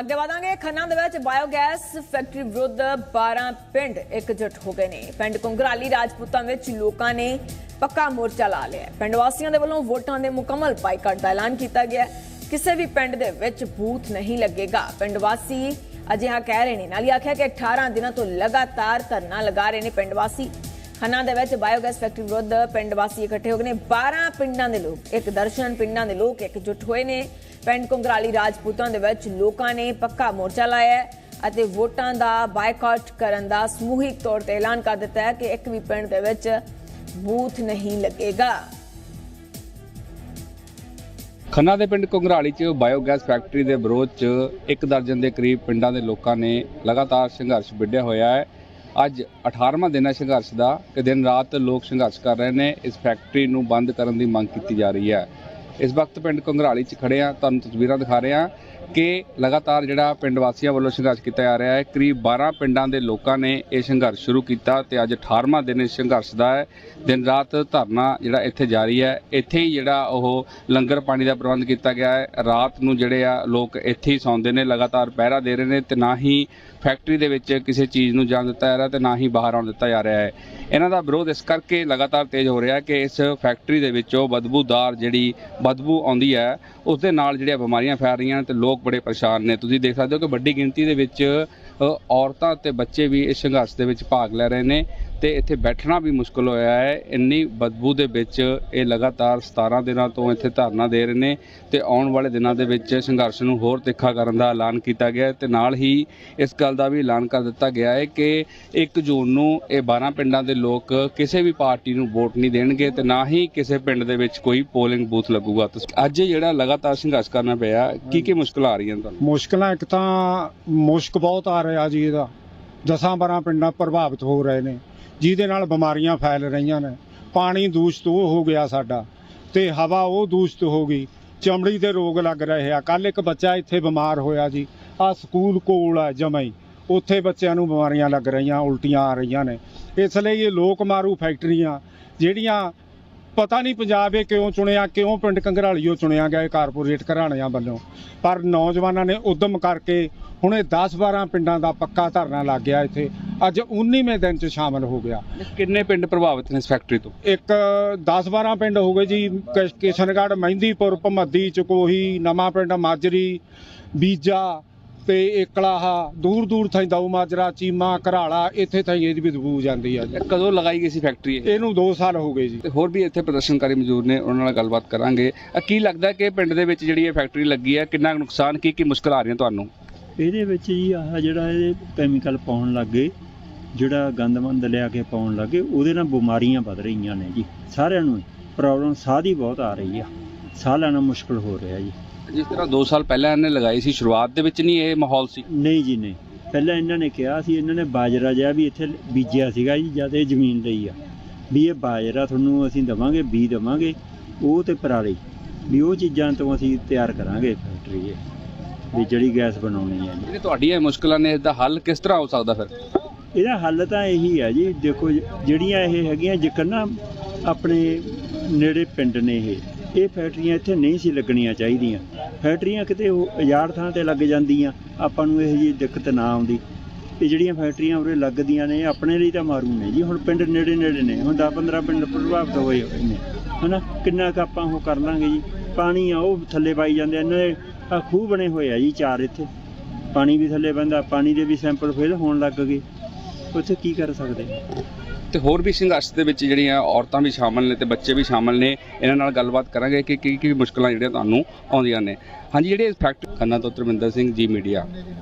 ਅੱਗੇ ਵਧਾਂਗੇ। ਖੰਨਾ ਦੇ ਵਿੱਚ ਬਾਇਓਗੈਸ ਫੈਕਟਰੀ ਵਿਰੁੱਧ 12 ਪਿੰਡ ਇਕਜੁੱਟ ਹੋ ਗਏ ਨੇ। ਪਿੰਡ ਕੁੰਗਰਾਲੀ ਰਾਜਪੂਤਾਂ ਵਿੱਚ ਲੋਕਾਂ ਨੇ ਪੱਕਾ ਮੋਰਚਾ ਲਾ ਲਿਆ। ਪਿੰਡ ਵਾਸੀਆਂ ਦੇ ਵੱਲੋਂ ਵੋਟਾਂ ਦੇ ਮੁਕੰਮਲ ਬਾਈਕਾਟ ਦਾ ਐਲਾਨ ਕੀਤਾ ਗਿਆ। ਕਿਸੇ ਵੀ ਪਿੰਡ ਦੇ ਵਿੱਚ ਬੂਥ ਨਹੀਂ ਲੱਗੇਗਾ। ਪਿੰਡ ਵਾਸੀ ਅਜਿਹਾ ਕਹਿ ਰਹੇ ਨੇ। ਨਾਲ ਹੀ ਆਖਿਆ ਕਿ 18 ਦਿਨਾਂ ਤੋਂ ਲਗਾਤਾਰ ਧਰਨਾ ਲਗਾ ਰਹੇ ਨੇ ਪਿੰਡ ਵਾਸੀ। ਖੰਨਾ ਦੇ ਵਿੱਚ ਬਾਇਓਗੈਸ ਫੈਕਟਰੀ ਵਿਰੁੱਧ ਪਿੰਡ ਵਾਸੀ ਇਕੱਠੇ ਹੋ ਗਏ ਨੇ। 12 ਪਿੰਡਾਂ ਦੇ ਲੋਕ, ਇੱਕ ਦਰਸ਼ਨ ਪਿੰਡਾਂ ਦੇ ਲੋਕ ਇਕਜੁੱਟ ਹੋਏ ਨੇ। ਪਿੰਡ ਕੁੰਗਰਾਲੀ ਰਾਜਪੂਤਾਂ ਦੇ ਵਿੱਚ ਲੋਕਾਂ ਨੇ ਪੱਕਾ ਮੋਰਚਾ ਲਾਇਆ ਹੈ ਅਤੇ ਵੋਟਾਂ ਦਾ ਬਾਈਕਾਟ ਕਰਨ ਦਾ ਸਮੂਹਿਕ ਤੌਰ ਤੇ ਐਲਾਨ ਕਰ ਦਿੱਤਾ ਹੈ ਕਿ ਇੱਕ ਵੀ ਪਿੰਡ ਦੇ ਵਿੱਚ ਬੂਥ ਨਹੀਂ ਲੱਗੇਗਾ। ਖੰਨਾ ਦੇ ਪਿੰਡ ਕੁੰਗਰਾਲੀ 'ਚ ਬਾਇਓਗੈਸ ਫੈਕਟਰੀ ਦੇ ਵਿਰੋਧ 'ਚ ਇੱਕ ਦਰਜਨ ਦੇ ਕਰੀਬ ਪਿੰਡਾਂ ਦੇ ਲੋਕਾਂ ਨੇ ਲਗਾਤਾਰ ਸੰਘਰਸ਼ ਵਿੱਢਿਆ ਹੋਇਆ ਹੈ। ਅੱਜ 18ਵਾਂ ਦਿਨ ਹੈ ਸੰਘਰਸ਼ ਦਾ, ਕਿ ਦਿਨ ਰਾਤ ਲੋਕ ਸੰਘਰਸ਼ ਕਰ ਰਹੇ ਨੇ, ਇਸ ਫੈਕਟਰੀ ਨੂੰ ਬੰਦ ਕਰਨ ਦੀ ਮੰਗ ਕੀਤੀ ਜਾ ਰਹੀ ਹੈ। ਇਸ ਵਕਤ ਪਿੰਡ ਕੁੰਗਰਾਲੀ 'ਚ ਖੜੇ ਆ ਤੁਹਾਨੂੰ ਤਸਵੀਰਾਂ ਦਿਖਾ ਰਹੇ ਹਾਂ ਕਿ ਲਗਾਤਾਰ ਜਿਹੜਾ ਪਿੰਡ ਵਾਸੀਆਂ ਵੱਲੋਂ ਸੰਘਰਸ਼ ਕੀਤਾ ਜਾ ਰਿਹਾ ਹੈ। ਕਰੀਬ 12 ਪਿੰਡਾਂ ਦੇ ਲੋਕਾਂ ਨੇ ਇਹ ਸੰਘਰਸ਼ ਸ਼ੁਰੂ ਕੀਤਾ ਤੇ ਅੱਜ 18ਵਾਂ ਦਿਨ ਇਸ ਸੰਘਰਸ਼ ਦਾ ਹੈ। ਦਿਨ ਰਾਤ ਧਰਨਾ ਜਿਹੜਾ ਇੱਥੇ ਜਾਰੀ ਹੈ। ਇੱਥੇ ਹੀ ਜਿਹੜਾ ਉਹ ਲੰਗਰ ਪਾਣੀ ਦਾ ਪ੍ਰਬੰਧ ਕੀਤਾ ਗਿਆ ਹੈ। ਰਾਤ ਨੂੰ ਜਿਹੜੇ ਆ ਲੋਕ ਇੱਥੇ ਹੀ ਸੌਂਦੇ ਨੇ, ਲਗਾਤਾਰ ਪਹਿਰਾ ਦੇ ਰਹੇ ਨੇ ਤੇ ਨਾ ਹੀ ਫੈਕਟਰੀ ਦੇ ਵਿੱਚ ਕਿਸੇ ਚੀਜ਼ ਨੂੰ ਜਾਣ ਦਿੱਤਾ ਜਾ ਰਿਹਾ ਤੇ ਨਾ ਹੀ ਬਾਹਰ ਆਉਣ ਦਿੱਤਾ ਜਾ ਰਿਹਾ ਹੈ। ਇਹਨਾਂ ਦਾ ਵਿਰੋਧ ਇਸ ਕਰਕੇ ਲਗਾਤਾਰ ਤੇਜ਼ ਹੋ ਰਿਹਾ ਕਿ ਇਸ ਫੈਕਟਰੀ ਦੇ ਵਿੱਚੋਂ ਬਦਬੂਦਾਰ ਜਿਹੜੀ ਬਦਬੂ ਆਉਂਦੀ ਹੈ ਉਸ ਦੇ ਨਾਲ ਜਿਹੜੀਆਂ ਬਿਮਾਰੀਆਂ ਫੈਲ ਰਹੀਆਂ ਨੇ ਤੇ ਲੋਕ ਬੜੇ ਪਰੇਸ਼ਾਨ ਨੇ। ਤੁਸੀਂ ਦੇਖ ਸਕਦੇ ਹੋ ਕਿ ਵੱਡੀ ਗਿਣਤੀ ਦੇ ਵਿੱਚ ਔਰਤਾਂ ਤੇ ਬੱਚੇ ਵੀ ਇਸ ਸੰਘਰਸ਼ ਦੇ ਵਿੱਚ ਭਾਗ ਲੈ ਰਹੇ ਨੇ। ਤੇ ਇੱਥੇ ਬੈਠਣਾ ਵੀ ਮੁਸ਼ਕਲ ਹੋਇਆ ਹੈ। ਇੰਨੀ ਬਦਬੂ ਦੇ ਵਿੱਚ ਇਹ ਲਗਾਤਾਰ 17 ਦਿਨਾਂ ਤੋਂ ਇੱਥੇ ਧਰਨਾ ਦੇ ਰਹੇ ਨੇ ਤੇ ਆਉਣ ਵਾਲੇ ਦਿਨਾਂ ਦੇ ਵਿੱਚ ਸੰਘਰਸ਼ ਨੂੰ ਹੋਰ ਤਿੱਖਾ ਕਰਨ ਦਾ ਐਲਾਨ ਕੀਤਾ ਗਿਆ ਹੈ ਤੇ ਨਾਲ ਹੀ ਇਸ ਗੱਲ ਦਾ ਵੀ ਐਲਾਨ ਕਰ ਦਿੱਤਾ ਗਿਆ ਹੈ ਕਿ 1 ਜੂਨ ਨੂੰ ਇਹ 12 ਪਿੰਡਾਂ ਦੇ ਲੋਕ ਕਿਸੇ ਵੀ ਪਾਰਟੀ ਨੂੰ ਵੋਟ ਨਹੀਂ ਦੇਣਗੇ ਤੇ ਨਾ ਹੀ ਕਿਸੇ ਪਿੰਡ ਦੇ ਵਿੱਚ ਕੋਈ ਪੋਲਿੰਗ ਬੂਥ ਲੱਗੂਗਾ। ਅੱਜ ਜਿਹੜਾ ਲਗਾਤਾਰ ਸੰਘਰਸ਼ ਕਰਨਾ ਪਿਆ, ਕੀ ਕੀ ਮੁਸ਼ਕਲਾਂ ਆ ਰਹੀਆਂ ਤੁਹਾਨੂੰ? ਮੁਸ਼ਕਲਾਂ ਇੱਕ ਤਾਂ ਮੁਸ਼ਕ ਬਹੁਤ ਆ ਰਿਹਾ ਜੀ ਇਹਦਾ। ਦਸਾਂ ਬਾਰਾਂ ਪਿੰਡਾਂ ਪ੍ਰਭਾਵਿਤ ਹੋ ਰਹੇ ਨੇ। ਜਿਹਦੇ ਨਾਲ ਬਿਮਾਰੀਆਂ ਫੈਲ ਰਹੀਆਂ ਨੇ। ਪਾਣੀ ਦੂਸ਼ਿਤ ਉਹ ਹੋ ਗਿਆ ਸਾਡਾ ਤੇ ਹਵਾ ਉਹ ਦੂਸ਼ਿਤ ਹੋ ਗਈ। ਚਮੜੀ ਦੇ ਰੋਗ ਲੱਗ ਰਹੇ ਆ। ਕੱਲ ਇੱਕ ਬੱਚਾ ਇੱਥੇ ਬਿਮਾਰ ਹੋਇਆ ਜੀ। ਆ ਸਕੂਲ ਕੋਲ ਆ ਜਮਾਂ ਉੱਥੇ ਬੱਚਿਆਂ ਨੂੰ ਬਿਮਾਰੀਆਂ ਲੱਗ ਰਹੀਆਂ, ਉਲਟੀਆਂ ਆ ਰਹੀਆਂ ਨੇ। ਇਸ ਲਈ ਇਹ ਲੋਕ ਮਾਰੂ ਫੈਕਟਰੀਆਂ, ਜਿਹੜੀਆਂ ਪਤਾ ਨਹੀਂ ਪੰਜਾਬ ਇਹ ਕਿਉਂ ਚੁਣਿਆ, ਕਿਉਂ ਪਿੰਡ ਕੰਗਰਾਲੀਓ ਚੁਣਿਆ ਗਿਆ ਇਹ ਕਾਰਪੋਰੇਟ ਘਰਾਣਿਆਂ ਵੱਲੋਂ। ਪਰ ਨੌਜਵਾਨਾਂ ਨੇ ਉਦਮ ਕਰਕੇ ਹੁਣ ਇਹ 10-12 ਪਿੰਡਾਂ ਦਾ ਪੱਕਾ ਧਰਨਾ ਲੱਗ ਗਿਆ ਇੱਥੇ। ਅੱਜ 19ਵੇਂ ਦਿਨ 'ਚ ਸ਼ਾਮਲ ਹੋ ਗਿਆ। ਕਿੰਨੇ ਪਿੰਡ ਪ੍ਰਭਾਵਿਤ ਨੇ ਇਸ ਫੈਕਟਰੀ ਤੋਂ? ਇੱਕ 10-12 ਪਿੰਡ ਹੋ ਗਏ ਜੀ ਕਿਸ਼- ਕਿਸ਼ਨਗੜ੍ਹ ਮਹਿੰਦੀਪੁਰ ਭਮੱਦੀ ਚਕੋਹੀ ਨਵਾਂ ਪਿੰਡ ਮਾਜਰੀ ਬੀਜਾ ਤੇ ਏਕਲਾਹਾ ਦੂਰ ਦੂਰ ਥਾਈ ਦਊ ਮਾਜਰਾ ਚੀਮਾ ਘਰਾਲਾ ਇੱਥੇ ਥਾਈ ਇਹਦੀ ਬਦਬੂ ਜਾਂਦੀ ਆ ਜੀ। ਇਹ ਕਦੋਂ ਲਗਾਈ ਗਈ ਸੀ ਫੈਕਟਰੀ ਇਹ? ਇਹਨੂੰ 2 ਸਾਲ ਹੋ ਗਏ ਜੀ। ਤੇ ਹੋਰ ਵੀ ਇੱਥੇ ਪ੍ਰਦਰਸ਼ਨਕਾਰੀ ਮੌਜੂਦ ਨੇ ਉਹਨਾਂ ਨਾਲ ਗੱਲਬਾਤ ਕਰਾਂਗੇ। ਅ, ਕੀ ਲੱਗਦਾ ਕਿ ਪਿੰਡ ਦੇ ਵਿੱਚ ਜਿਹੜੀ ਇਹ ਫੈਕਟਰੀ ਲੱਗੀ ਹੈ ਕਿੰਨਾ ਕੁ ਨੁਕਸਾਨ ਕੀ ਕੀ ਮੁਸ਼ਕਲ ਆ ਰਹੀਆਂ ਤੁਹਾਨੂੰ? ਇਹਦੇ ਵਿੱਚ ਜੀ ਆਹ ਜਿਹੜਾ ਇਹ ਕੈਮੀਕਲ ਪਾਉਣ ਲੱਗੇ ਜਿਹੜਾ ਗੰਦਮੰਦ ਲਿਆ ਕੇ ਪਾਉਣ ਲੱਗੇ ਉਹਦੇ ਨਾਲ ਬਿਮਾਰੀਆਂ ਵੱਧ ਰਹੀਆਂ ਨੇ ਜੀ। ਸਾਰਿਆਂ ਨੂੰ ਪ੍ਰੋਬਲਮ ਸਾਹ ਦੀ ਬਹੁਤ ਆ ਰਹੀ ਆ। ਸਾਹ ਲੈਣਾ ਮੁਸ਼ਕਲ ਹੋ ਰਿਹਾ ਜੀ। ਜਿਸ ਤਰ੍ਹਾਂ 2 ਸਾਲ ਪਹਿਲਾਂ ਇਹਨੇ ਲਗਾਈ ਸੀ ਸ਼ੁਰੂਆਤ ਦੇ ਵਿੱਚ ਨਹੀਂ ਇਹ ਮਾਹੌਲ ਸੀ? ਨਹੀਂ ਜੀ ਨਹੀਂ। ਪਹਿਲਾਂ ਇਹਨਾਂ ਨੇ ਕਿਹਾ ਸੀ ਇਹਨਾਂ ਨੇ ਬਾਜਰਾ ਜਿਹਾ ਵੀ ਇੱਥੇ ਬੀਜਿਆ ਸੀਗਾ ਜੀ ਜਦ ਇਹ ਜ਼ਮੀਨ ਲਈ ਆ। ਵੀ ਇਹ ਬਾਜਰਾ ਤੁਹਾਨੂੰ ਅਸੀਂ ਦਵਾਂਗੇ ਬੀ ਦਵਾਂਗੇ ਉਹ ਤੇ ਪਰਾਲੀ ਵੀ ਉਹ ਚੀਜ਼ਾਂ ਤੋਂ ਅਸੀਂ ਤਿਆਰ ਕਰਾਂਗੇ ਫੈਕਟਰੀ ਇਹ ਵੀ ਜਿਹੜੀ ਗੈਸ ਬਣਾਉਣੀ ਹੈ ਜੀ। ਤੁਹਾਡੀਆਂ ਮੁਸ਼ਕਲਾਂ ਨੇ ਇਸ ਦਾ ਹੱਲ ਕਿਸ ਤਰ੍ਹਾਂ ਹੋ ਸਕਦਾ ਫਿਰ? ਇਹਦਾ ਹੱਲ ਤਾਂ ਇਹੀ ਆ ਜੀ, ਦੇਖੋ ਜ- ਜਿਹੜੀਆਂ ਇਹ ਹੈਗੀਆਂ, ਜੇਕਰ ਨਾ ਆਪਣੇ ਨੇੜੇ ਪਿੰਡ ਨੇ ਇਹ ਇਹ ਫੈਕਟਰੀਆਂ ਇੱਥੇ ਨਹੀਂ ਸੀ ਲੱਗਣੀਆਂ ਚਾਹੀਦੀਆਂ। ਫੈਕਟਰੀਆਂ ਕਿਤੇ ਉਹ ਉਜਾੜ ਥਾਂ ਤੇ ਲੱਗ ਜਾਂਦੀਆਂ, ਆਪਾਂ ਨੂੰ ਇਹ ਜੀ ਦਿੱਕਤ ਨਾ ਆਉਂਦੀ। ਇਹ ਜਿਹੜੀਆਂ ਫੈਕਟਰੀਆਂ ਉਰੇ ਲੱਗਦੀਆਂ ਨੇ, ਇਹ ਆਪਣੇ ਲਈ ਤਾਂ ਮਾਰੂ ਨੇ ਜੀ, ਹੁਣ ਪਿੰਡ ਨੇੜੇ ਨੇੜੇ ਨੇ, ਹੁਣ 10 15 ਪਿੰਡ ਪ੍ਰਭਾਵਿਤ ਹੋਏ ਹੋਏ ਨੇ, ਹਨਾ? ਕਿੰਨਾ ਕੁ ਆਪਾਂ ਉਹ ਕਰ ਲਾਂਗੇ ਜੀ? ਪਾਣੀ ਆ, ਉਹ ਥੱਲੇ ਪਾਈ ਜਾਂਦੇ ਇਹਨਾਂ ਦੇ ਖੂਹ ਬਣੇ ਹੋਏ ਆ ਜੀ ਚਾਰ ਇੱਥੇ। ਪਾਣੀ ਵੀ ਥੱਲੇ ਪੈਂਦਾ, ਪਾਣੀ ਦੇ ਵੀ ਸੈਂਪਲ ਫੇਲ ਹੋਣ ਲੱਗ ਗਏ। ਉੱਥੇ ਕੀ ਕਰ ਸਕਦੇ? ਤੇ ਹੋਰ ਵੀ ਸੰਘਰਸ਼ ਦੇ ਵਿੱਚ ਜਿਹੜੀਆਂ ਔਰਤਾਂ ਵੀ ਸ਼ਾਮਲ ਨੇ ਤੇ ਬੱਚੇ ਵੀ ਸ਼ਾਮਲ ਨੇ, ਇਹਨਾਂ ਨਾਲ ਗੱਲਬਾਤ ਕਰਾਂਗੇ ਕਿ ਕੀ ਕੀ ਮੁਸ਼ਕਲਾਂ ਜਿਹੜੀਆਂ ਤੁਹਾਨੂੰ ਆਉਂਦੀਆਂ ਨੇ। ਹਾਂਜੀ, ਜਿਹੜੇ ਫੈਕਟਰੀ ਖੰਨਾ ਤੋਂ ਧਰਮਿੰਦਰ ਸਿੰਘ ਜੀ ਮੀਡੀਆ